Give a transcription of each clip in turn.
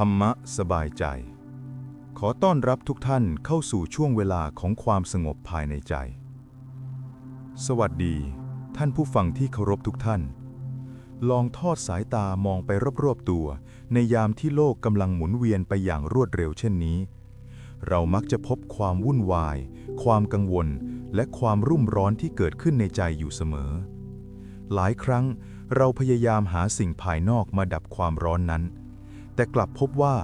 ธรรมะสบายใจ ขอต้อนรับทุกท่านเข้าสู่ช่วงเวลาของความสงบภายในใจ สวัสดี ท่านผู้ฟังที่เคารพทุกท่าน ลองทอดสายตามองไปรอบๆตัว ในยามที่โลกกำลังหมุนเวียนไปอย่างรวดเร็วเช่นนี้ เรามักจะพบความวุ่นวาย ความกังวล และความรุ่มร้อนที่เกิดขึ้นในใจอยู่เสมอ หลายครั้งเราพยายามหาสิ่งภายนอกมาดับความร้อนนั้น แต่กลับพบว่า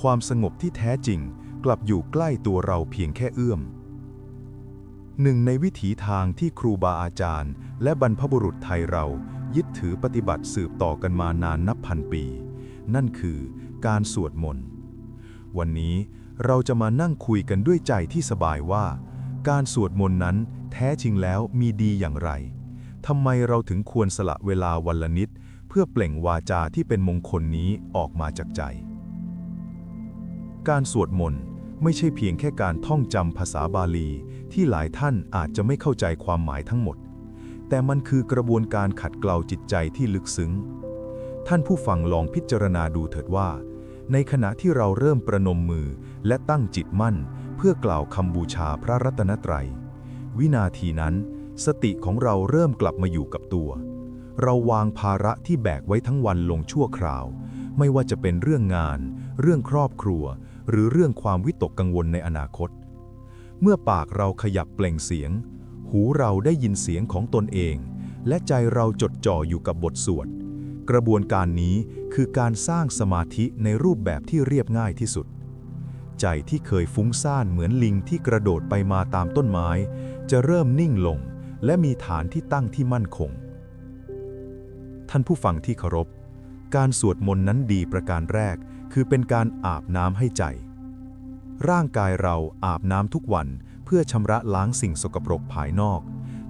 ความสงบที่แท้จริงกลับอยู่ใกล้ตัวเราเพียงแค่เอื้อม หนึ่งในวิถีทางที่ครูบาอาจารย์ และบรรพบุรุษไทยเรายึดถือปฏิบัติสืบต่อกันมานานนับพันปี นั่นคือการสวดมนต์ วันนี้เราจะมานั่งคุยกันด้วยใจที่สบายว่า การสวดมนต์นั้นแท้จริงแล้วมีดีอย่างไรทำไมเราถึงควรสละเวลาวันละนิด เพื่อเปล่งวาจาที่เป็นมงคลนี้ออกมาจากใจ การสวดมนต์ไม่ใช่เพียงแค่การท่องจำภาษาบาลีที่หลายท่านอาจจะไม่เข้าใจความหมายทั้งหมด แต่มันคือกระบวนการขัดเกลาจิตใจที่ลึกซึ้ง ท่านผู้ฟังลองพิจารณาดูเถิดว่า ในขณะที่เราเริ่มประนมมือและตั้งจิตมั่น เพื่อกล่าวคำบูชาพระรัตนตรัย วินาทีนั้น สติของเราเริ่มกลับมาอยู่กับตัว เราวางภาระที่แบกไว้ทั้งวันลงชั่วคราว ไม่ว่าจะเป็นเรื่องงาน เรื่องครอบครัว หรือเรื่องความวิตกกังวลในอนาคต เมื่อปากเราขยับเปล่งเสียง หูเราได้ยินเสียงของตนเอง และใจเราจดจ่ออยู่กับบทสวด กระบวนการนี้คือการสร้างสมาธิในรูปแบบที่เรียบง่ายที่สุดใจที่เคยฟุ้งซ่านเหมือนลิงที่กระโดดไปมาตามต้นไม้ จะเริ่มนิ่งลง และมีฐานที่ตั้งที่มั่นคง ท่านผู้ฟังที่เคารพ การสวดมนต์นั้นดีประการแรก คือเป็นการอาบน้ำให้ใจ ร่างกายเราอาบน้ำทุกวันเพื่อชำระล้างสิ่งสกปรกภายนอก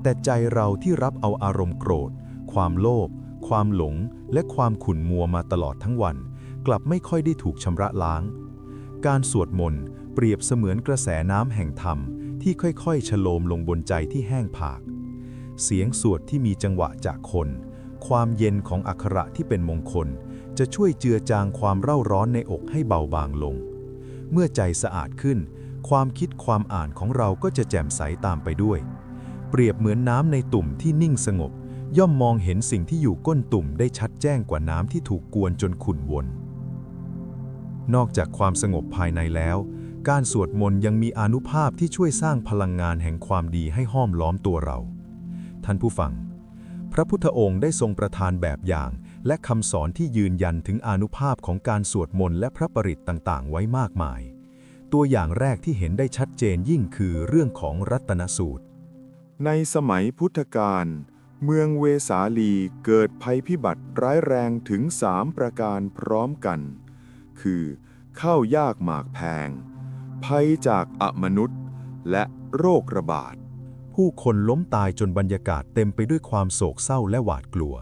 แต่ใจเราที่รับเอาอารมณ์โกรธ ความโลภ ความหลง และความขุ่นมัวมาตลอดทั้งวัน กลับไม่ค่อยได้ถูกชำระล้าง การสวดมนต์เปรียบเสมือนกระแสน้ำแห่งธรรมที่ค่อยๆฉโลมลงบนใจที่แห้งผาก เสียงสวดที่มีจังหวะจากคน ความเย็นของอักขระที่เป็นมงคล จะช่วยเจือจางความเร่าร้อนในอกให้เบาบางลง เมื่อใจสะอาดขึ้น ความคิดความอ่านของเราก็จะแจ่มใสตามไปด้วย เปรียบเหมือนน้ำในตุ่มที่นิ่งสงบ ย่อมมองเห็นสิ่งที่อยู่ก้นตุ่มได้ชัดแจ้งกว่าน้ำที่ถูกกวนจนขุ่นวน นอกจากความสงบภายในแล้ว การสวดมนต์ยังมีอานุภาพที่ช่วยสร้างพลังงานแห่งความดีให้ห้อมล้อมตัวเรา ท่านผู้ฟัง พระพุทธองค์ได้ทรงประทานแบบอย่าง และคำสอนที่ยืนยันถึงอนุภาพของการสวดมนต์และพระปริตต่างๆ ไว้มากมาย ตัวอย่างแรกที่เห็นได้ชัดเจนยิ่งคือเรื่องของรัตนสูตร ในสมัยพุทธกาลเมืองเวสาลีเกิดภัยพิบัติร้ายแรงถึงสามประการพร้อมกัน คือข้าวยากหมากแพง ภัยจากอมนุษย์ และโรคระบาด ผู้คนล้มตายจนบรรยากาศเต็มไปด้วยความโศกเศร้าและหวาดกลัว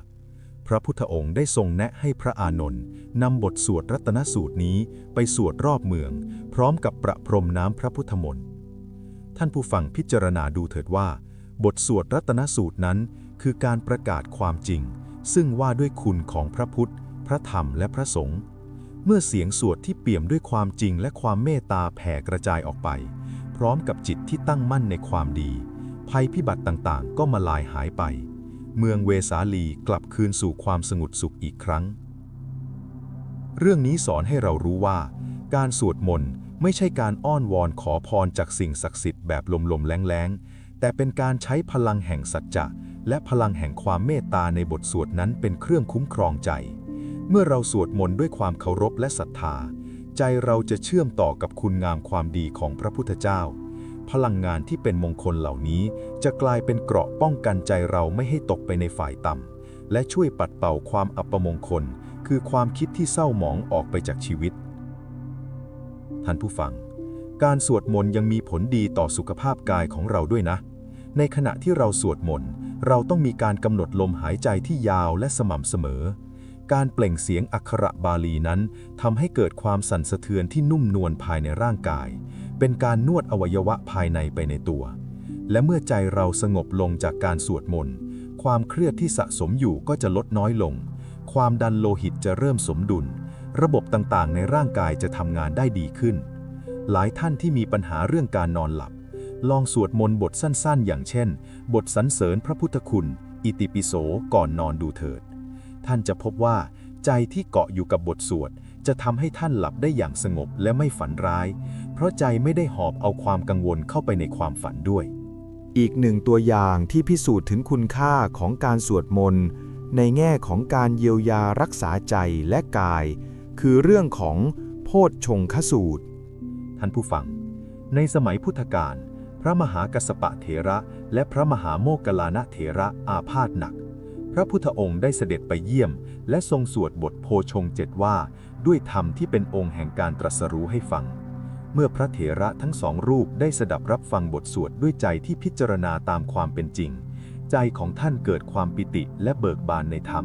พระพุทธองค์ได้ทรงแนะให้พระอานนท์นำบทสวดรัตนสูตรนี้ไปสวดรอบเมือง พร้อมกับประพรมน้ำพระพุทธมนต์ ท่านผู้ฟังพิจารณาดูเถิดว่า บทสวดรัตนสูตรนั้น คือการประกาศความจริง ซึ่งว่าด้วยคุณของพระพุทธ พระธรรมและพระสงฆ์เมื่อเสียงสวดที่เปี่ยมด้วยความจริงและความเมตตาแผ่กระจายออกไป พร้อมกับจิตที่ตั้งมั่นในความดี ภัยพิบัติต่างๆ ก็มาลายหายไป เมืองเวสาลีกลับคืนสู่ความสงบสุขอีกครั้ง เรื่องนี้สอนให้เรารู้ว่า การสวดมนต์ไม่ใช่การอ้อนวอนขอพรจากสิ่งศักดิ์สิทธิ์แบบลมๆแรงๆ แต่เป็นการใช้พลังแห่งสัจจะและพลังแห่งความเมตตาในบทสวดนั้นเป็นเครื่องคุ้มครองใจ เมื่อเราสวดมนต์ด้วยความเคารพและศรัทธา ใจเราจะเชื่อมต่อกับคุณงามความดีของพระพุทธเจ้า พลังงานที่เป็นมงคลเหล่านี้ จะกลายเป็นเกราะป้องกันใจเราไม่ให้ตกไปในฝ่ายต่ำ และช่วยปัดเป่าความอัปมงคล คือความคิดที่เศร้าหมองออกไปจากชีวิต ท่านผู้ฟัง การสวดมนต์ยังมีผลดีต่อสุขภาพกายของเราด้วยนะ ในขณะที่เราสวดมนต์ เราต้องมีการกำหนดลมหายใจที่ยาวและสม่ำเสมอการเปล่งเสียงอักขระบาลีนั้นทำให้เกิดความสั่นสะเทือนที่นุ่มนวลภายในร่างกาย เป็นการนวดอวัยวะภายในไปในตัว และเมื่อใจเราสงบลงจากการสวดมนต์ ความเครียดที่สะสมอยู่ก็จะลดน้อยลง ความดันโลหิตจะเริ่มสมดุล ระบบต่างๆ ในร่างกายจะทำงานได้ดีขึ้น หลายท่านที่มีปัญหาเรื่องการนอนหลับ ลองสวดมนต์บทสั้นๆ อย่างเช่น บทสรรเสริญพระพุทธคุณ อิติปิโสก่อนนอนดูเถิด ท่านจะพบว่า ใจที่เกาะอยู่กับบทสวด จะทำให้ท่านหลับได้อย่างสงบและไม่ฝันร้าย เพราะใจไม่ได้หอบเอาความกังวลเข้าไปในความฝันด้วย อีกหนึ่งตัวอย่างที่พิสูจน์ถึงคุณค่าของการสวดมนต์ในแง่ของการเยียวยารักษาใจและกาย คือเรื่องของโพชฌงคสูตร ท่านผู้ฟัง ในสมัยพุทธกาลพระมหากัสสปะเถระ และพระมหาโมคคัลานะเถระอาพาธหนัก ระพุทธองค์ได้เสด็จไปเยี่ยม และทรงสวดบทโพชงเจ็ดว่า ด้วยธรรมที่เป็นองค์แห่งการตรัสรู้ให้ฟัง เมื่อพระเถระทั้งสองรูปได้สดับรับฟังบทสวดด้วยใจที่พิจารณาตามความเป็นจริง ใจของท่านเกิดความปิติและเบิกบานในธรรม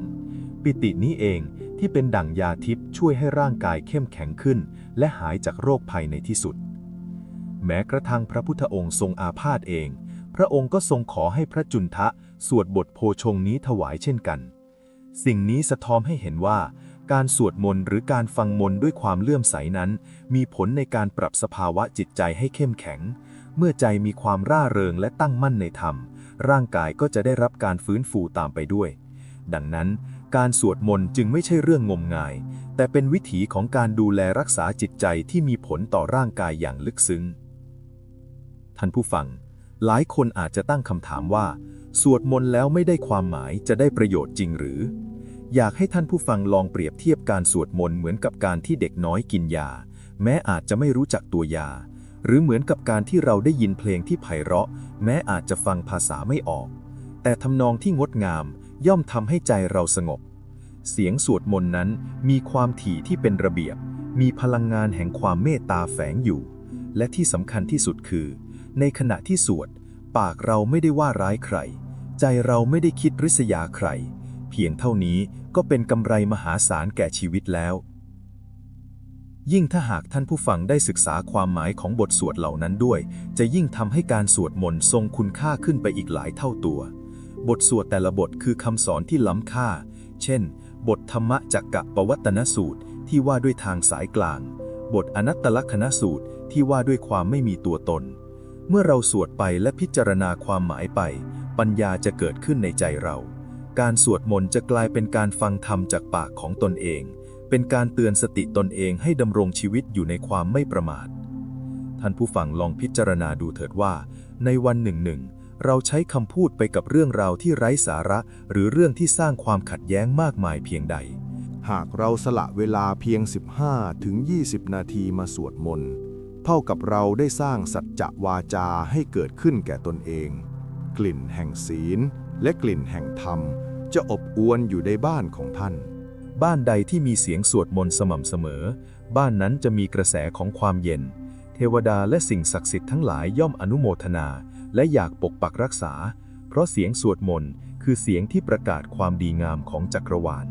ปิตินี้เองที่เป็นดั่งยาทิพย์ช่วยให้ร่างกายเข้มแข็งขึ้น และหายจากโรคภัยในที่สุด แม้กระทั่งพระพุทธองค์ทรงอาพาธเอง พระองค์ก็ทรงขอให้พระจุนทะสวดบทโพชงนี้ถวายเช่นกัน สิ่งนี้สะท้อนให้เห็นว่า การสวดมนต์หรือการฟังมนต์ด้วยความเลื่อมใสนั้น มีผลในการปรับสภาวะจิตใจให้เข้มแข็ง เมื่อใจมีความร่าเริงและตั้งมั่นในธรรม ร่างกายก็จะได้รับการฟื้นฟูตามไปด้วย ดังนั้น การสวดมนต์จึงไม่ใช่เรื่องงมงาย แต่เป็นวิถีของการดูแลรักษาจิตใจที่มีผลต่อร่างกายอย่างลึกซึ้งท่านผู้ฟัง หลายคนอาจจะตั้งคำถามว่า สวดมนต์แล้วไม่ได้ความหมายจะได้ประโยชน์จริงหรือ อยากให้ท่านผู้ฟังลองเปรียบเทียบการสวดมนต์เหมือนกับการที่เด็กน้อยกินยา แม้อาจจะไม่รู้จักตัวยา หรือเหมือนกับการที่เราได้ยินเพลงที่ไพเราะ แม้อาจจะฟังภาษาไม่ออก แต่ทำนองที่งดงามย่อมทำให้ใจเราสงบ เสียงสวดมนต์นั้นมีความถี่ที่เป็นระเบียบ มีพลังงานแห่งความเมตตาแฝงอยู่ และที่สำคัญที่สุดคือ ในขณะที่สวด ปากเราไม่ได้ว่าร้ายใคร ใจเราไม่ได้คิดริษยาใคร เพียงเท่านี้ก็เป็นกำไรมหาศาลแก่ชีวิตแล้ว ยิ่งถ้าหากท่านผู้ฟังได้ศึกษาความหมายของบทสวดเหล่านั้นด้วย จะยิ่งทำให้การสวดมนต์ทรงคุณค่าขึ้นไปอีกหลายเท่าตัว บทสวดแต่ละบทคือคำสอนที่ล้ำค่า เช่น บทธรรมจักกะปวัตนสูตรที่ว่าด้วยทางสายกลาง บทอนัตตลกษณสูตรที่ว่าด้วยความไม่มีตัวตน เมื่อเราสวดไปและพิจารณาความหมายไป ปัญญาจะเกิดขึ้นในใจเรา การสวดมนต์จะกลายเป็นการฟังธรรมจากปากของตนเอง เป็นการเตือนสติตนเองให้ดำรงชีวิตอยู่ในความไม่ประมาท ท่านผู้ฟังลองพิจารณาดูเถิดว่า ในวันหนึ่งหนึ่งเราใช้คำพูดไปกับเรื่องราวที่ไร้สาระ หรือเรื่องที่สร้างความขัดแย้งมากมายเพียงใด หากเราสละเวลาเพียง 15ถึง20 นาทีมาสวดมนต์ เท่ากับเราได้สร้างสัจจะวาจาให้เกิดขึ้นแก่ตนเอง กลิ่นแห่งศีล และกลิ่นแห่งธรรม จะอบอวนอยู่ในบ้านของท่าน บ้านใดที่มีเสียงสวดมนต์สม่ำเสมอ บ้านนั้นจะมีกระแสของความเย็น เทวดาและสิ่งศักดิ์สิทธิ์ทั้งหลายย่อมอนุโมทนา และอยากปกปักรักษา เพราะเสียงสวดมนต์คือเสียงที่ประกาศความดีงามของจักรวาล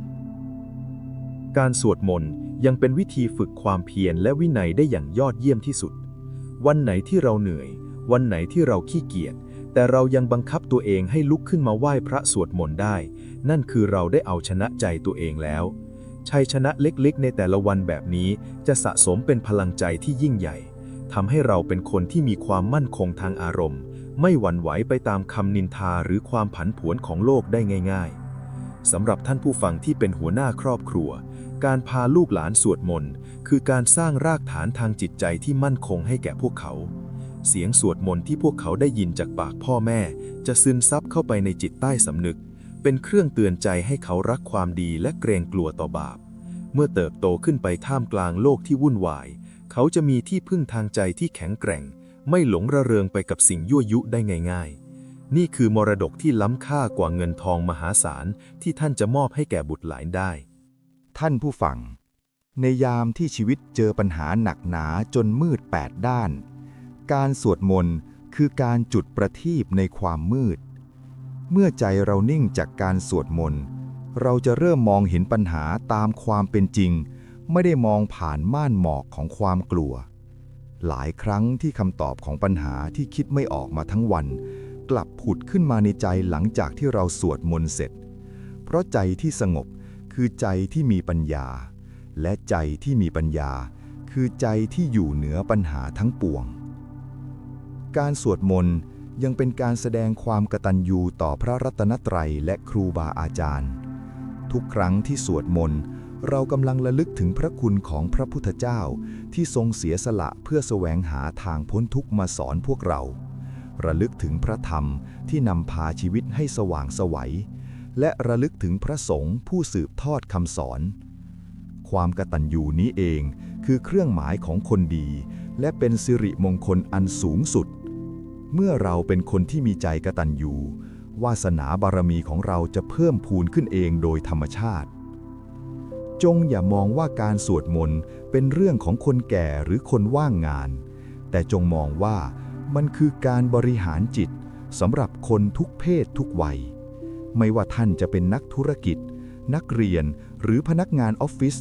การสวดมนต์ ยังเป็นวิธีฝึกความเพียรและวินัยได้อย่างยอดเยี่ยมที่สุด วันไหนที่เราเหนื่อย วันไหนที่เราขี้เกียจ แต่เรายังบังคับตัวเองให้ลุกขึ้นมาไหว้พระสวดมนต์ได้ นั่นคือเราได้เอาชนะใจตัวเองแล้ว ชัยชนะเล็กๆ ในแต่ละวันแบบนี้จะสะสมเป็นพลังใจที่ยิ่งใหญ่ทำให้เราเป็นคนที่มีความมั่นคงทางอารมณ์ ไม่หวั่นไหวไปตามคำนินทาหรือความผันผวนของโลกได้ง่าย ๆสำหรับท่านผู้ฟังที่เป็นหัวหน้าครอบครัว การพาลูกหลานสวดมนต์คือการสร้างรากฐานทางจิตใจที่มั่นคงให้แก่พวกเขา เสียงสวดมนต์ที่พวกเขาได้ยินจากปากพ่อแม่ จะซึมซับเข้าไปในจิตใต้สำนึก เป็นเครื่องเตือนใจให้เขารักความดีและเกรงกลัวต่อบาป เมื่อเติบโตขึ้นไปท่ามกลางโลกที่วุ่นวาย เขาจะมีที่พึ่งทางใจที่แข็งแกร่ง ไม่หลงระเริงไปกับสิ่งยั่วยุได้ง่าย ๆ นี่คือมรดกที่ล้ำค่ากว่าเงินทองมหาศาลที่ท่านจะมอบให้แก่บุตรหลานได้ ท่านผู้ฟัง ในยามที่ชีวิตเจอปัญหาหนักหนาจนมืดแปดด้าน การสวดมนต์คือการจุดประทีปในความมืด เมื่อใจเรานิ่งจากการสวดมนต์เราจะเริ่มมองเห็นปัญหาตามความเป็นจริง ไม่ได้มองผ่านม่านหมอกของความกลัว หลายครั้งที่คำตอบของปัญหาที่คิดไม่ออกมาทั้งวัน กลับผุดขึ้นมาในใจหลังจากที่เราสวดมนต์เสร็จ เพราะใจที่สงบ คือใจที่มีปัญญา และใจที่มีปัญญา คือใจที่อยู่เหนือปัญหาทั้งปวง การสวดมนต์ยังเป็นการแสดงความกตัญญูต่อพระรัตนตรัยและครูบาอาจารย์ ทุกครั้งที่สวดมนต์เรากำลังระลึกถึงพระคุณของพระพุทธเจ้าที่ทรงเสียสละเพื่อแสวงหาทางพ้นทุกข์มาสอนพวกเรา ระลึกถึงพระธรรมที่นำพาชีวิตให้สว่างไสวัย และระลึกถึงพระสงฆ์ผู้สืบทอดคำสอน ความกตัญญูนี้เองคือเครื่องหมายของคนดี และเป็นสิริมงคลอันสูงสุด เมื่อเราเป็นคนที่มีใจกตัญญูวาสนาบารมีของเราจะเพิ่มพูนขึ้นเองโดยธรรมชาติ จงอย่ามองว่าการสวดมนต์เป็นเรื่องของคนแก่หรือคนว่างงาน แต่จงมองว่ามันคือการบริหารจิตสำหรับคนทุกเพศทุกวัย ไม่ว่าท่านจะเป็นนักธุรกิจ นักเรียน หรือพนักงานออฟฟิศ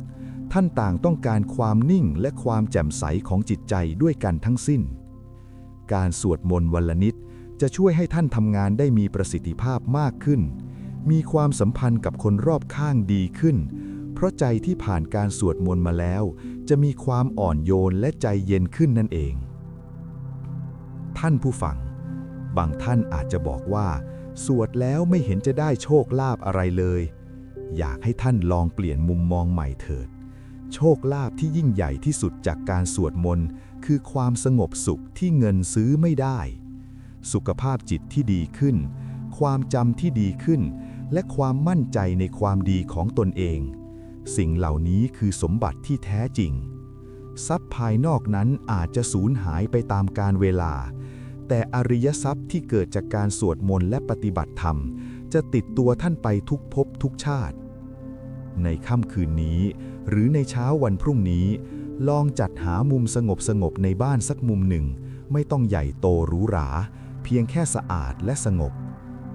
ท่านต่างต้องการความนิ่งและความแจ่มใสของจิตใจด้วยกันทั้งสิ้น การสวดมนต์วันละนิดจะช่วยให้ท่านทำงานได้มีประสิทธิภาพมากขึ้น มีความสัมพันธ์กับคนรอบข้างดีขึ้น เพราะใจที่ผ่านการสวดมนต์มาแล้ว จะมีความอ่อนโยนและใจเย็นขึ้นนั่นเอง ท่านผู้ฟัง บางท่านอาจจะบอกว่า สวดแล้วไม่เห็นจะได้โชคลาภอะไรเลย อยากให้ท่านลองเปลี่ยนมุมมองใหม่เถิด โชคลาภที่ยิ่งใหญ่ที่สุดจากการสวดมนต์คือความสงบสุขที่เงินซื้อไม่ได้ สุขภาพจิตที่ดีขึ้น ความจำที่ดีขึ้น และความมั่นใจในความดีของตนเอง สิ่งเหล่านี้คือสมบัติที่แท้จริง ทรัพย์ภายนอกนั้นอาจจะสูญหายไปตามกาลเวลา แต่อริยทรัพย์ที่เกิดจากการสวดมนต์และปฏิบัติธรรม จะติดตัวท่านไปทุกภพทุกชาติ ในค่ำคืนนี้ หรือในเช้าวันพรุ่งนี้ ลองจัดหามุมสงบสงบในบ้านสักมุมหนึ่ง ไม่ต้องใหญ่โตหรูหรา เพียงแค่สะอาดและสงบ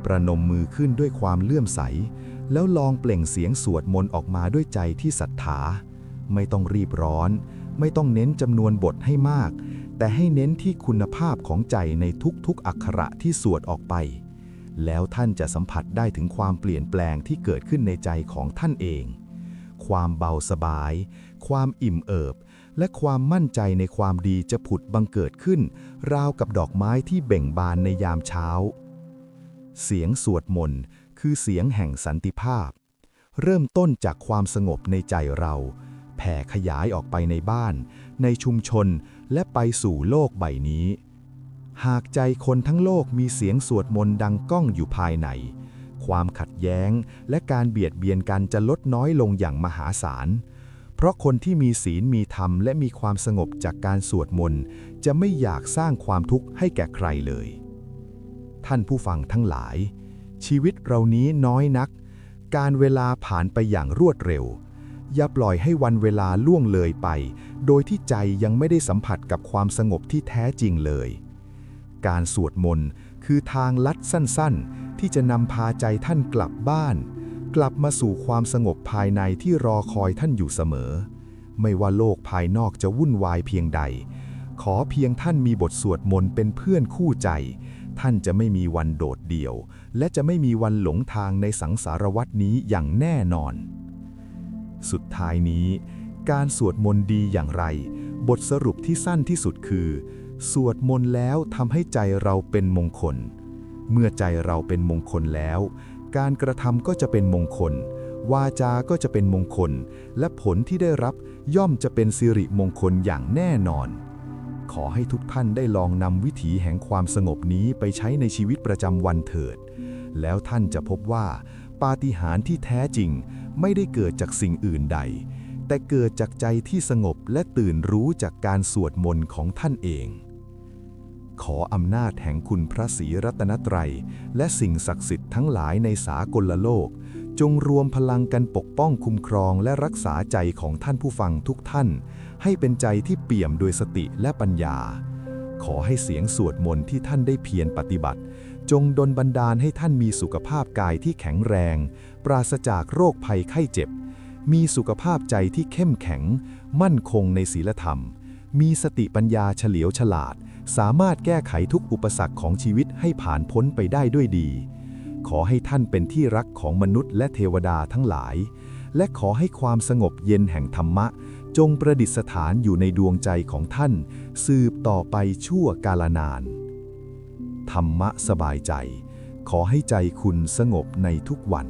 ประนมมือขึ้นด้วยความเลื่อมใส แล้วลองเปล่งเสียงสวดมนต์ออกมาด้วยใจที่ศรัทธาไม่ต้องรีบร้อน ไม่ต้องเน้นจำนวนบทให้มาก แต่ให้เน้นที่คุณภาพของใจในทุกๆ อักขระที่สวดออกไป แล้วท่านจะสัมผัสได้ถึงความเปลี่ยนแปลงที่เกิดขึ้นในใจของท่านเอง ความเบาสบาย ความอิ่มเอิบ และความมั่นใจในความดีจะผุดบังเกิดขึ้น ราวกับดอกไม้ที่เบ่งบานในยามเช้า เสียงสวดมนต์คือเสียงแห่งสันติภาพ เริ่มต้นจากความสงบในใจเรา แผ่ขยายออกไปในบ้าน ในชุมชน และไปสู่โลกใบนี้ หากใจคนทั้งโลกมีเสียงสวดมนต์ดังก้องอยู่ภายใน ความขัดแย้งและการเบียดเบียนกันจะลดน้อยลงอย่างมหาศาล เพราะคนที่มีศีลมีธรรมและมีความสงบจากการสวดมนต์จะไม่อยากสร้างความทุกข์ให้แก่ใครเลย ท่านผู้ฟังทั้งหลาย ชีวิตเรานี้น้อยนัก การเวลาผ่านไปอย่างรวดเร็วอย่าปล่อยให้วันเวลาล่วงเลยไป โดยที่ใจยังไม่ได้สัมผัสกับความสงบที่แท้จริงเลย การสวดมนต์คือทางลัดสั้นๆ ที่จะนำพาใจท่านกลับบ้าน กลับมาสู่ความสงบภายในที่รอคอยท่านอยู่เสมอ ไม่ว่าโลกภายนอกจะวุ่นวายเพียงใด ขอเพียงท่านมีบทสวดมนต์เป็นเพื่อนคู่ใจ ท่านจะไม่มีวันโดดเดี่ยว และจะไม่มีวันหลงทางในสังสารวัตนี้อย่างแน่นอน สุดท้ายนี้ การสวดมนต์ดีอย่างไร บทสรุปที่สั้นที่สุดคือ สวดมนต์แล้วทำให้ใจเราเป็นมงคล เมื่อใจเราเป็นมงคลแล้ว การกระทำก็จะเป็นมงคล วาจา ก็จะเป็นมงคล และผลที่ได้รับย่อมจะเป็นสิริมงคลอย่างแน่นอน ขอให้ทุกท่านได้ลองนำวิถีแห่งความสงบนี้ไปใช้ในชีวิตประจำวันเถิด แล้วท่านจะพบว่า ปาฏิหาริย์ที่แท้จริงไม่ได้เกิดจากสิ่งอื่นใด แต่เกิดจากใจที่สงบและตื่นรู้จากการสวดมนต์ของท่านเอง ขออำนาจแห่งคุณพระศรีรัตนตรัย และสิ่งศักดิ์สิทธิ์ทั้งหลายในสากลโลก จงรวมพลังกันปกป้องคุ้มครองและรักษาใจของท่านผู้ฟังทุกท่าน ให้เป็นใจที่เปี่ยมด้วยสติและปัญญา ขอให้เสียงสวดมนต์ที่ท่านได้เพียรปฏิบัติ จงดลบันดาลให้ท่านมีสุขภาพกายที่แข็งแรง ปราศจากโรคภัยไข้เจ็บ มีสุขภาพใจที่เข้มแข็ง มั่นคงในศีลธรรม มีสติปัญญาเฉลียวฉลาด สามารถแก้ไขทุกอุปสรรคของชีวิตให้ผ่านพ้นไปได้ด้วยดี ขอให้ท่านเป็นที่รักของมนุษย์และเทวดาทั้งหลาย และขอให้ความสงบเย็นแห่งธรรมะ จงประดิษฐานอยู่ในดวงใจของท่าน สืบต่อไปชั่วกาลนาน ธรรมะสบายใจ ขอให้ใจคุณสงบในทุกวัน